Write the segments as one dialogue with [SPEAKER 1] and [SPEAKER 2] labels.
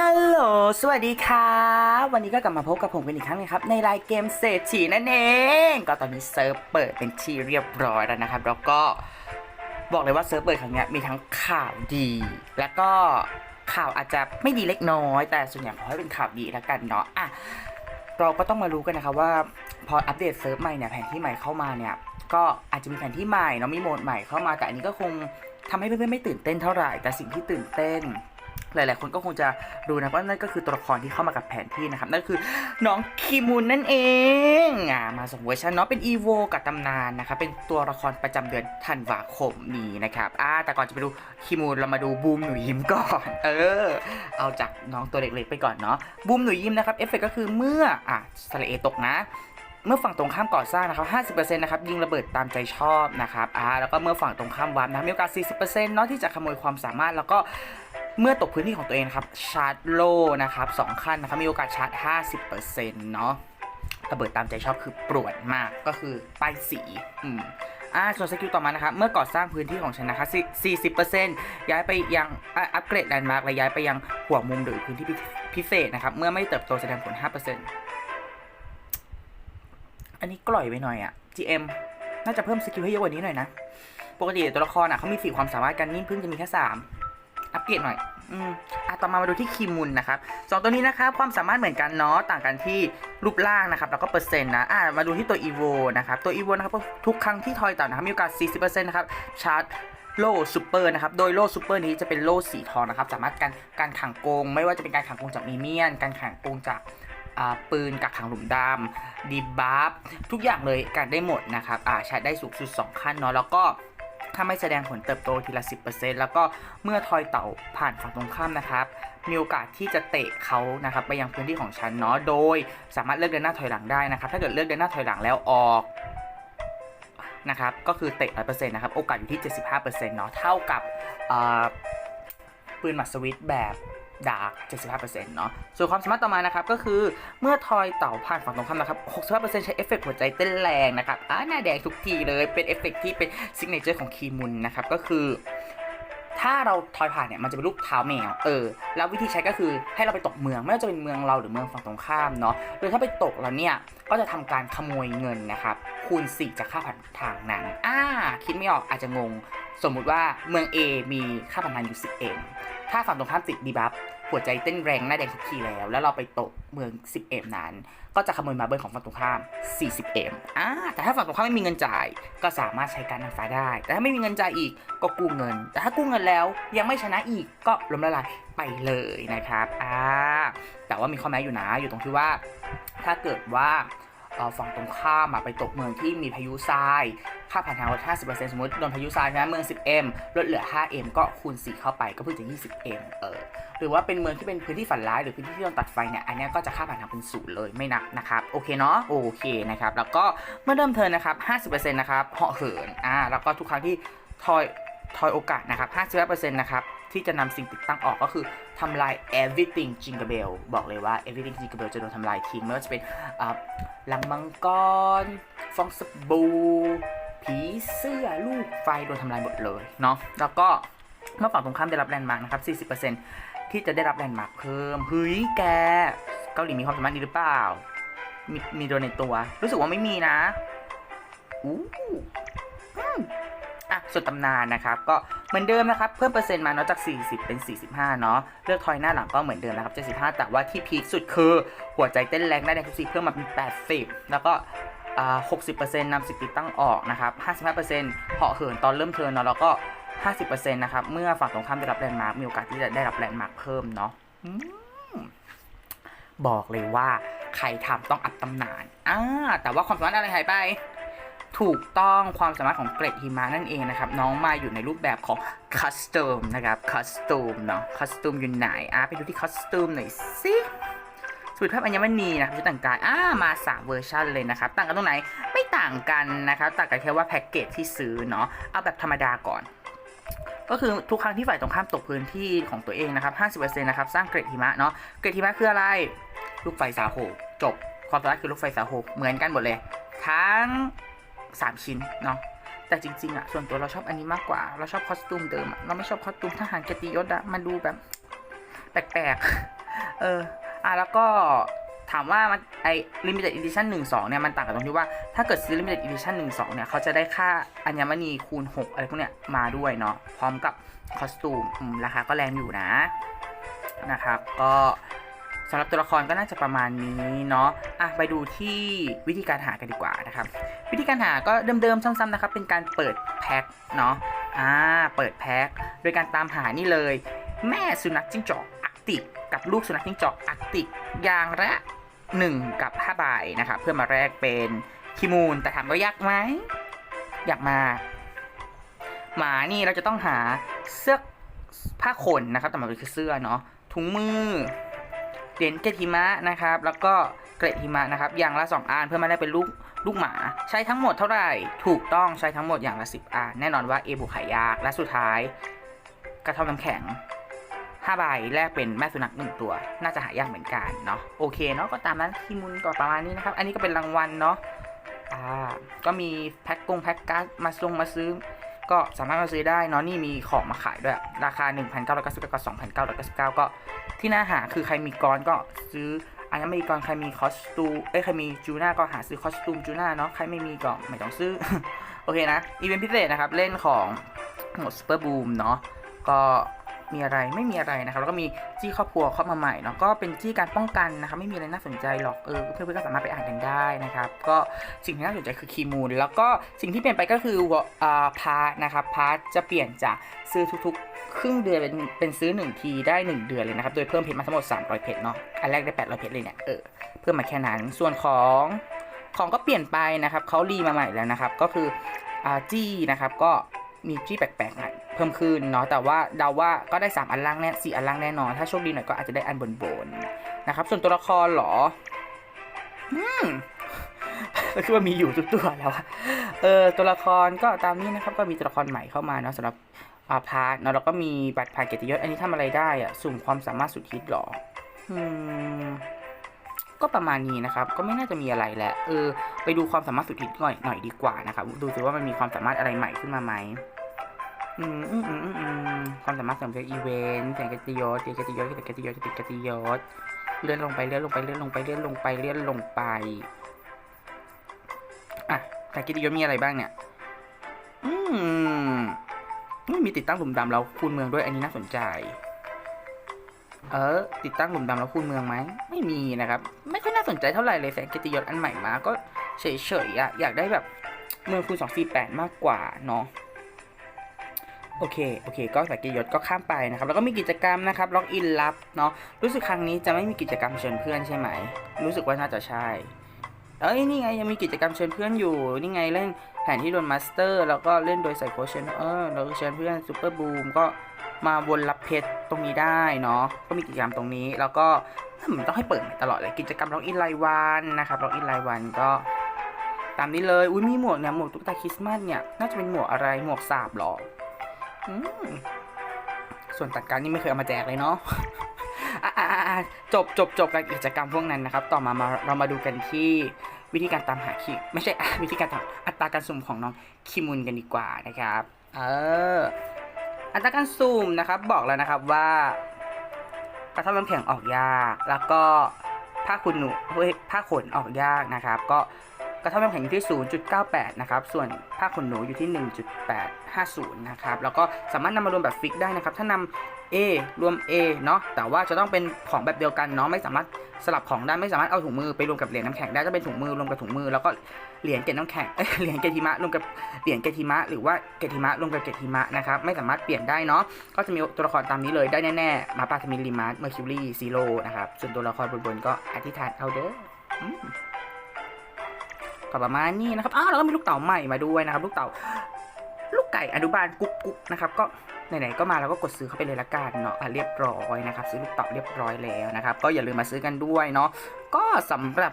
[SPEAKER 1] ฮัลโหล สวัสดีค่ะ วันนี้ก็กลับมาพบกับผมกันอีกครั้งนึงครับ ในรายเกมเศรษฐีนั่นเอง ก็ตอนนี้เซิร์ฟเปิดเป็นที่เรียบร้อยแล้วนะครับ แล้วก็บอกเลยว่าเซิร์ฟเปิดครั้งนี้มีทั้งข่าวดี แล้วก็ข่าวอาจจะไม่ดีเล็กน้อย แต่ส่วนใหญ่ขอให้เป็นข่าวดีแล้วกันเนาะอะเราก็ต้องมารู้กันนะครับว่าพออัปเดตเซิร์ฟใหม่เนี่ยแผนที่ใหม่เข้ามาเนี่ยก็อาจจะมีแผนที่ใหม่เนาะมีโหมดใหม่เข้ามาแต่อันนี้ก็คงทำให้เพื่อนๆไม่ตื่นเต้นเท่าไหร่แต่สิ่งที่ตื่นเต้น หลาย ๆ คนก็คงจะรู้นะว่านั่นก็คือตัวละครที่เข้ามากับแผนที่นะครับ นั่นคือน้องคิมุนนั่นเองอ่ามาสองเวอร์ชันเนาะเป็นอีโวกับตำนานนะครับเป็นตัวละครประจำเดือนธันวาคมนี้นะครับอ่าแต่ก่อนจะไปดูคิมุนเรามาดูบูมหนูยิ้มก่อน เออ เอาจากน้องตัวเล็ก ๆ ไปก่อนเนาะบูมหนูยิ้มนะครับเอฟเฟกก็คือเมื่ออะสระเอตกนะเมื่อฝั่งตรงข้ามก่อสร้างนะครับ 50%นะครับ ยิงระเบิดตามใจชอบนะครับ อ่า แล้วก็เมื่อฝั่งตรงข้ามวาร์ปนะมีโอกาส 40%เนาะที่จะขโมยความสามารถ แล้วก็ เมื่อตกพื้นที่ของตัวเองครับชาร์จโลนะครับสองขั้นนะครับมีโอกาสชาร์จ 50%เนาะระเบิดตามใจชอบคือปรวดมากก็คือป้ายสีอืมอ่าส่วนสกิลต่อมานะครับเมื่อก่อสร้างพื้นที่ของฉันนะคะ40%ย้ายไปยังอ,อัปเกรดแลนด์มาร์กและย้ายไปยังหัวมุมหรือพื้นที่พิพเศษนะครับ เมื่อไม่เติบโตแสดงผล 5%อันนี้กล่อยไปหน่อยอะ GM น่าจะเพิ่มสกิลให้เยอะกว่านี้หน่อยนะ ปกติตัวละครอะเขามีสี่ความสามารถกันนี่เพิ่งจะมีแค่สาม อัปเกรดหน่อยอืมอะต่อมามาดูที่คีมุนนะครับสองตัวนี้นะครับความสามารถเหมือนกันเนาะต่างกันที่รูปร่างนะครับแล้วก็เปอร์เซ็นต์นะอะมาดูที่ตัวอีโวนะครับตัวอีโวนะครับทุกครั้งที่ทอยต่อนะครับมีโอกาส 40%นะครับชาร์จโล่ซูเปอร์นะครับ โดยโล่ซูเปอร์นี้จะเป็นโล่สีทองนะครับ สามารถการการขังโกง ไม่ว่าจะเป็นการขังโกงจากมีเมียน การขังโกงจากอ่าปืนกักขังหลุมดำดีบัฟทุกอย่างเลยการได้หมดนะครับอ่าใช้ได้สูงสุด 2 ขั้นเนาะ แล้วก็ ถ้าไม่แสดงผลเติบโตทีละ 10%แล้วก็เมื่อทอยเต่าผ่านฝั่งตรงข้ามนะครับ มีโอกาสที่จะเตะเขานะครับไปยังพื้นที่ของฉันเนาะ โดยสามารถเลือกเดินหน้าถอยหลังได้นะครับ ถ้าเกิดเลือกเดินหน้าถอยหลังแล้วออกนะครับก็คือเตะ 100%นะครับ โอกาสอยู่ที่ 75%เนาะ เท่ากับปืนหมัดสวิตแบบ ดาร์ก75%เนาะ ส่วนความสามารถต่อมานะครับ ก็คือเมื่อทอยเต่าผ่านฝั่งตรงข้ามนะครับ 65%ใช้เอฟเฟกต์หัวใจเต้นแรงนะครับอ่าหน้าแดงทุกทีเลย เป็นเอฟเฟกต์ที่เป็นซิกเนเจอร์ของคีมุนนะครับ ก็คือ ถ้าเราทอยผ่านเนี่ยมันจะเป็นรูปเท้าแมว เออ แล้ววิธีใช้ก็คือให้เราไปตกเมือง ไม่ว่าจะเป็นเมืองเราหรือเมืองฝั่งตรงข้ามเนาะ โดยถ้าไปตกแล้วเนี่ย ก็จะทำการขโมยเงินนะครับ คูณ 4 จากค่าผ่านทางนั้นอ่า คิดไม่ออกอาจจะงง สมมุติว่าเมือง A มีค่าผ่านทางอยู่ 10M ถ้าฝั่งตรงข้ามติดดีบัฟหัวใจเต้นแรงหน้าแดงทุกทีแล้ว แล้วเราไปตกเมือง 10M นั้น ก็จะขโมยมาเบิลของฝั่งตรงข้าม 40M อ่าแต่ถ้าฝั่งตรงข้ามไม่มีเงินจ่าย ก็สามารถใช้การนางฟ้าได้ แต่ถ้าไม่มีเงินจ่ายอีกก็กู้เงิน แต่ถ้ากู้เงินแล้วยังไม่ชนะอีกก็ล้มละลายไปเลยนะครับอ่าแต่ว่ามีข้อแม้อยู่นะอยู่ตรงที่ว่า ถ้าเกิดว่า ฝั่งตรงข้ามไปตกเมืองที่มีพายุทราย ค่าผ่านทางลด50%สมมติโดนพายุทรายนะเมือง 10M ลดเหลือ 5M ก็คูณ 4 เข้าไปก็เพิ่งจะ 20M เออหรือว่าเป็นเมืองที่เป็นพื้นที่ฝันร้ายหรือพื้นที่ที่โดนตัดไฟเนี่ยอันนี้ก็จะค่าผ่านทางเป็นศูนย์เลยไม่นับนะครับโอเคเนาะโอเคนะครับแล้วก็เมื่อเริ่มเทินนะครับ50%นะครับเหาะเหินอ่าแล้วก็ทุกครั้งที่ทอยทอยโอกาสนะครับ 55%นะครับ ที่จะนำสิ่งติดตั้งออกก็คือทำลาย everything jingle bell บอกเลยว่า everything jingle bell จะโดนทำลายทิ้งไม่ว่าจะเป็นลังมังกร ฟองสบู่ผีเสื้อลูกไฟโดนทำลายหมดเลยเนาะแล้วก็เมื่อฝั่งตรงข้ามได้รับแลนด์มาร์กนะครับ 40%ที่จะได้รับแลนด์มาร์กเพิ่มเฮ้ยแกเกาหลีมีความสามารถนี้หรือเปล่า มีมีโดนในตัว รู้สึกว่าไม่มีนะอู้อืมอะ ส่วนตำนานนะครับ ก็เหมือนเดิมนะครับ เพิ่มเปอร์เซ็นต์มาเนาะจาก 40 เป็น 45 เนาะ เลือกทอยหน้าหลังก็เหมือนเดิมนะครับ75 แต่ว่าที่พีคสุดคือหัวใจเต้นแรงได้แดงทุกสีเพิ่มมาเป็น 80 แล้วก็อ่า60%นำสิทธิ์ติดตั้งออกนะครับ55%เหาะเหินตอนเริ่มเทิร์นเนาะแล้วก็ 50%นะครับ เมื่อฝั่งตรงข้ามได้รับแลนด์มาร์กมีโอกาสที่จะได้รับแลนด์มาร์กเพิ่มเนาะบอกเลยว่าใครทำต้องอัพตำนานอ่าแต่ว่าความสามารถอะไรหายไป ถูกต้องความสามารถของเกรดหิมะนั่นเองนะครับ น้องมาอยู่ในรูปแบบของคัสต u มนะครับคัสต u มเนาะคัสต u มอยู่ไหนอะไปดูที่คัสต u มหน่อยสิสูตรภาพอัญมณีนะครับชุดแต่งกายอ่ามาสามเวอร์ชันเลยนะครับ ต่างกันตรงไหนไม่ต่างกันนะครับต่างกันแค่ว่าแพ็กเกจที่ซื้อเนาะเอาแบบธรรมดาก่อนก็คือทุกครั้งที่ฝ่ายตรงข้ามตกพื้นที่ของตัวเองนะครับ50%นะครับสร้างเกรดหิมะเนาะ เกรดหิมะคืออะไร ลูกไฟสาโหจบ ความสามารถคือลูกไฟสาโหเหมือนกันหมดเลย ทั้ง 3ชิ้นเนาะแต่จริงๆอะส่วนตัวเราชอบอันนี้มากกว่า เราชอบคอสตูมเดิมเราไม่ชอบคอสตูมทหารเกียรติยศอะมันดูแบบ แปลกๆ เอออะแล้วก็ถามว่ามันไอ limited edition 1 2 เนี่ยมันต่างกันตรงที่ว่าถ้าเกิดซื้อ limited edition 1 2 เนี่ยเขาจะได้ค่าอัญมณีคูณ 6 อะไรพวกเนี้ยมาด้วยเนาะพร้อมกับคอสตูมราคาก็แรงอยู่นะนะครับ ก็ สำหรับตัวละครก็น่าจะประมาณนี้เนาะอะไปดูที่วิธีการหากันดีกว่านะครับ วิธีการหาก็เดิมๆซ้ำๆนะครับ เป็นการเปิดแพ็คเนาะอ่าเปิดแพ็คโดยการตามหานี่เลย แม่สุนัขจิ้งจอกอาร์กติก กับลูกสุนัขจิ้งจอกอาร์กติกอย่างละ1 กับ5ใบนะครับเพื่อมาแลกเป็นคิมูลแต่ถามว่ายากไหมอยากมา หมานี่เราจะต้องหาเสื้อผ้าขนนะครับแต่มันคือเสื้อเนาะถุงมือ เหรียญเกตหิมะนะครับ แล้วก็เกล็ดหิมะนะครับ อย่างละ 2อันเพื่อมาได้เป็นลูกลูกหมา ใช้ทั้งหมดเท่าไหร่ ถูกต้องใช้ทั้งหมดอย่างละ 10อันแน่นอนว่าเอบุขายยาก และสุดท้าย กระท่อมน้ำแข็ง5ใบแลกเป็นแม่สุนัขหนึ่งตัว น่าจะหายากเหมือนกันเนาะโอเคเนาะก็ตามนั้นที่มุนก็ประมาณนี้นะครับ อันนี้ก็เป็นรางวัลเนาะอ่าก็มีแพ็คกงแพ็คการ์ดมาลงมาซื้อ ก็สามารถมาซื้อได้เนาะนี่มีของมาขายด้วย ราคา 1,999กับ2,999 ก็ที่น่าหาคือใครมีกรก็ซื้ออันนั้นไม่มีกรใครมีคอสตูเอ้ยใครมีจูน่าก็หาซื้อคอสตูมจูน่าเนาะใครไม่มีก็ไม่ต้องซื้อ โอเคนะอีเวนต์พิเศษนะครับ เล่นของหมดซูเปอร์บูมเนาะก็ มีอะไรไม่มีอะไรนะครับแล้วก็มีจี้ครอบครัวเข้ามาใหม่เนาะก็เป็นจี้การป้องกันนะครับไม่มีอะไรน่าสนใจหรอกเออเพื่อนๆก็สามารถไปอ่านกันได้นะครับก็สิ่งที่น่าสนใจคือคีมูลแล้วก็สิ่งที่เปลี่ยนไปก็คืออ่าพาร์ทนะครับพาร์ทจะเปลี่ยนจากซื้อทุกๆ ครึ่งเดือนเป็นเป็นซื้อ 1 ทีได้ 1 เดือนเลยนะครับโดยเพิ่มเพชรมาทั้งหมด300เพชรเนาะอันแรกได้ 800เพชรเลยเนี่ยเออเพิ่มมาแค่นั้นส่วนของของก็เปลี่ยนไปนะครับเขารีมาใหม่แล้วนะครับก็คืออาจี้นะครับก็มีจี้แปลกๆหน่อย พิ่มขึ้นเนาะแต่ว่าเดาว่าก็ได้ 3 อันล่างแน่สี่อันล่างแน่นอน ถ้าโชคดีหน่อยก็อาจจะได้อันบนบนๆนะครับ ส่วนตัวละครเหรออืมก็คือว่ามีอยู่ทุกตัวแล้วเออตัวละครก็ตามนี้นะครับก็มีตัวละครใหม่เข้ามาเนาะสำหรับอาพาร์ทเนาะแล้วก็มีบัตรผ่านเกียรติยศอันนี้ทำอะไรได้อะสุ่มความสามารถสุดฮิตหรออืมก็ประมาณนี้นะครับ ก็ไม่น่าจะมีอะไรแหละ เออ ไปดูความสามารถสุดฮิตหน่อยหน่อยดีกว่านะครับ ดูสิว่ามันมีความสามารถอะไรใหม่ขึ้นมาไหม ความสามารถเสริมจากอีเวนต์แข่งกติยศเกียรติยศเกียรติยศเกียรติยศเลื่อนลงไปเลื่อนลงไปเลื่อนลงไปเลื่อนลงไปเลื่อนลงไปอะแต่กิติยศมีอะไรบ้างเนี่ย อืมไม่มีติดตั้งหลุมดำแล้วคูณเมืองด้วยอันนี้น่าสนใจ เออ ติดตั้งหลุมดำแล้วคูณเมืองไหมไม่มีนะครับ ไม่ค่อยน่าสนใจเท่าไหร่เลยแสงกิติยศอันใหม่มา ก็เฉยๆอะอยากได้แบบเมืองคูณสองสี่แปดมากกว่าเนาะ โอเค โอเค ก็สายกิจยศก็ข้ามไปนะครับ แล้วก็มีกิจกรรมนะครับ ล็อกอินลับเนาะ รู้สึกครั้งนี้จะไม่มีกิจกรรมเชิญเพื่อนใช่ไหม รู้สึกว่าน่าจะใช่ เอ้ย นี่ไงยังมีกิจกรรมเชิญเพื่อนอยู่ นี่ไงเล่นแผนที่โดนมาสเตอร์ แล้วก็เล่นโดยใส่โคชเชนเออแล้วก็เชิญเพื่อนซูเปอร์บูมก็มาวนรับเพชรตรงนี้ได้เนาะ ก็มีกิจกรรมตรงนี้ แล้วก็มันต้องให้เปิดตลอดเลยกิจกรรมล็อกอินรายวันนะครับ ล็อกอินรายวันก็ตามนี้เลย อุ้ยมีหมวกเนี่ย หมวกตุ๊กตาคริสต์มาสเนี่ย น่าจะเป็นหมวกอะไร หมวกสาบหรอ ส่วนตัดการนี่ไม่เคยเอามาแจกเลยเนาะะะะจบจบจบการกิจกรรมพวกนั้นนะครับ ต่อมามาเรามาดูกันที่วิธีการตามหาคิไม่ใช่วิธีการตามอัตราการสุ่มของน้องคิมุนกันดีกว่านะครับ เออ อัตราการสุ่มนะครับ บอกแล้วนะครับว่ากระท่อมน้ำแข็งออกยาก แล้วก็ผ้าขนหนูผ้าขนออกยากนะครับ ก็ กระท่อมน้ำแข็งอยู่ที่ 0.98 นะครับ ส่วนผ้าขนหนูอยู่ที่ 1.850 นะครับ แล้วก็สามารถนำมารวมแบบฟิกได้นะครับ ถ้านำ A รวม A เนาะ แต่ว่าจะต้องเป็นของแบบเดียวกันเนาะ ไม่สามารถสลับของได้ ไม่สามารถเอาถุงมือไปรวมกับเหรียญน้ำแข็งได้จะเป็นถุงมือรวมกับถุงมือ แล้วก็เหรียญเกล็ดน้ำแข็ง เหรียญเกล็ดหิมะรวมกับเหรียญเกล็ดหิมะ หรือว่าเกล็ดหิมะรวมกับเกล็ดหิมะนะครับ ไม่สามารถเปลี่ยนได้เนาะ ก็จะมีตัวละครตามนี้เลย ได้แน่ๆ มาปาทมินลิมาร์เมอร์คิวรีซีโร่นะครับ ส่วนตัวละครบนๆก็อธิษฐานเอาเด้อ ก็ประมาณนี้นะครับอ้าวเราก็มีลูกเต่าใหม่มาด้วยนะครับ ลูกเต่า ลูกไก่อนุบาลกุ๊กกุ๊กนะครับก็ไหนๆก็มาเราก็กดซื้อเข้าไปเลยละกันเนาะะเรียบร้อยนะครับ ซื้อลูกเต่าเรียบร้อยแล้วนะครับ ก็อย่าลืมมาซื้อกันด้วยเนาะก็สำหรับ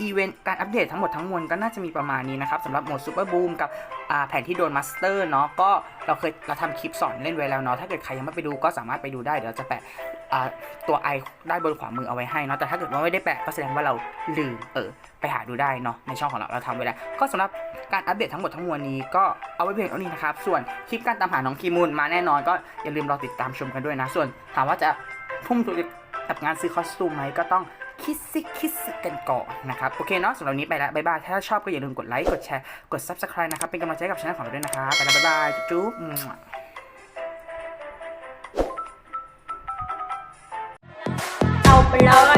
[SPEAKER 1] อีเวนต์การอัปเดตทั้งหมดทั้งมวลก็น่าจะมีประมาณนี้นะครับสำหรับโหมดซูเปอร์บูมกับแผนที่โดนมาสเตอร์เนาะก็เราเคยเราทำคลิปสอนเล่นไว้แล้วเนาะถ้าเกิดใครยังไม่ไปดูก็สามารถไปดูได้ เดี๋ยวเราจะแปะตัวไอได้บนขวามือเอาไว้ให้เนาะแต่ถ้าเกิดว่าไม่ได้แปะก็แสดงว่าเราลืมเออไปหาดูได้เนาะในช่องของเราเราทำไว้แล้วก็สำหรับการอัปเดตทั้งหมดทั้งมวลนี้ก็เอาไว้เพียงเท่านี้นะครับส่วนคลิปการตามหาน้องคีมูลมาแน่นอนก็อย่าลืมรอติดตามชมกันด้วยนะส่วนถามว่าจะทุ่มทุนกับงานซื้อคอสตูมไหมก็ต้อง คิสซิคิสซิกันก่อนนะครับ โอเคเนาะสำหรับวันนี้ไปแล้วบ๊ายบาย ถ้าชอบก็อย่าลืมกดไลค์ กดแชร์ กด subscribe นะครับ เป็นกำลังใจกับช่องของเราด้วยนะครับไปแล้วบ๊ายบาย จุ๊บ
[SPEAKER 2] เอาไปเลย